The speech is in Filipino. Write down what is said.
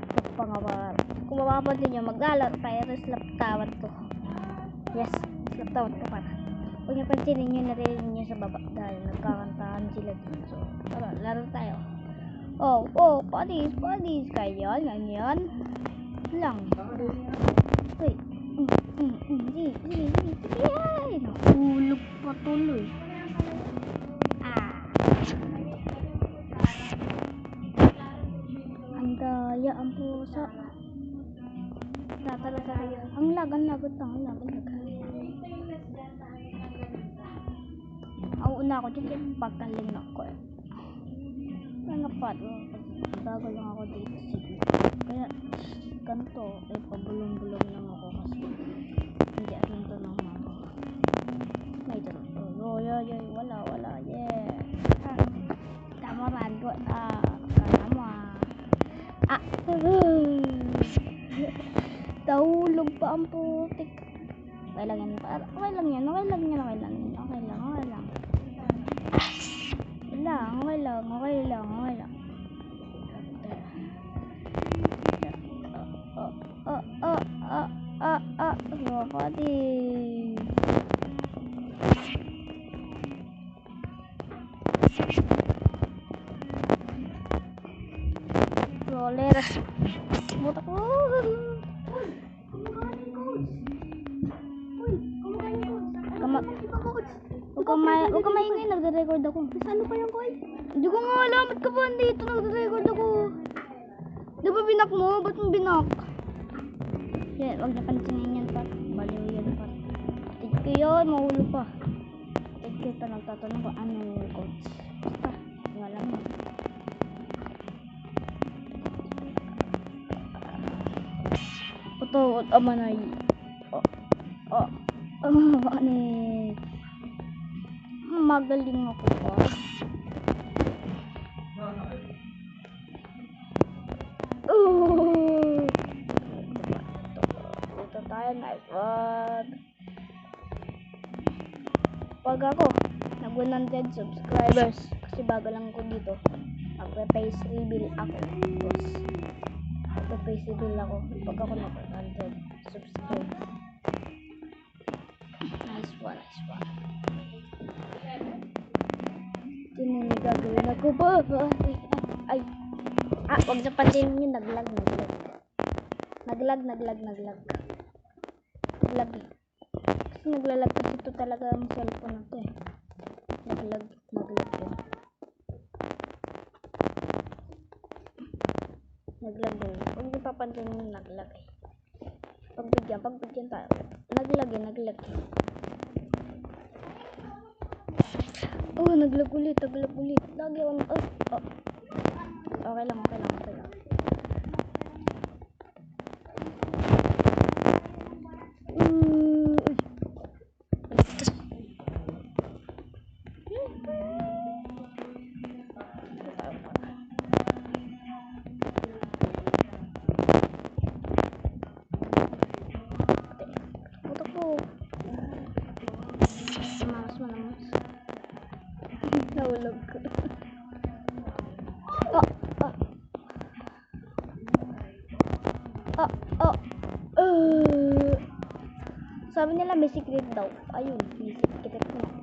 what the pa nga ba? Kung mapapansin nyo, maglalaro tayo ng slap tawad to. Yes, slap tawad to para. Kung nyo pansinin nyo, narinig nyo sa baba dahil nagkakantahan sila dito. So, tara, laro tayo. Oh, oh, buddies, buddies. Kaya, ganyan. Lang. Uy. Mm, mm, mm. Sige, sige, sige. Sige, ay. Nahulog pa daya, ang pusa. Tatala tayo. Ang lag, ang lagot ang lag, ang lag. Ang una ako dyan, yung pagkaling ako eh. Kaya nga pa, bago lang ako dito sige. Kaya, ganito, eh, pabulong-bulong lang ako kasi hindi akin to ng mama. May ito. Oh, yoy, yoy, wala, wala, yeah. Ah, ah, kanama. Ah, Tahulog pa ang putik. Okay lang yan. Okay lang yan. Okay lang yan. Okay lang yan. Okay lang. Okay lang. Okay lang. Okay lang. Okay lang. Okay lang. Oh, oh, oh, oh, oh, oh. Mga pati. Roller. Butak mo. Kama Huwag kang ma huwag kang maingay, nagre-record ako. Ano pa yung call? Hindi ko nga alam, ba't ka ba andito? Nagre-record ako. Di ba binak mo? Ba't mo binak? Yan, huwag na pansinin yan pa. Baliw yan pa. Tig ko yun, mahulo pa. Tig ko pa nagtatanong kung ano yung coach. Basta, wala mo. Ito, ama na yun. Oh, oh, oh, ano eh. Magaling ako pa. Oh. Dito tayo, nice one. Pag ako, nag 100 subscribers, kasi bago lang ko dito, magpe-face reveal ako. Boss. Magpe-face reveal ako pag ako nag 100 subscribers. Nice one, nice one. Tinini gagawin ako ba? Ay. Ah, wag na pansinin nyo, naglag, naglag. Naglag, naglag, naglag. Naglag eh. Kasi naglalag kasi ito talaga ang cellphone na to eh. Naglag, naglag yun. Naglag yun. Huwag nyo papansinin yung naglag eh. Pagbigyan, pagbigyan tayo. Naglag eh, naglag eh. Oh, naglag ulit, naglag ulit. Lagi ako, oh, oh. Okay lang, okay lang, okay lang. Nahulog ko. Oh, oh. Oh, oh. Uh, sabi nila may secret daw. Ayun, may secret na.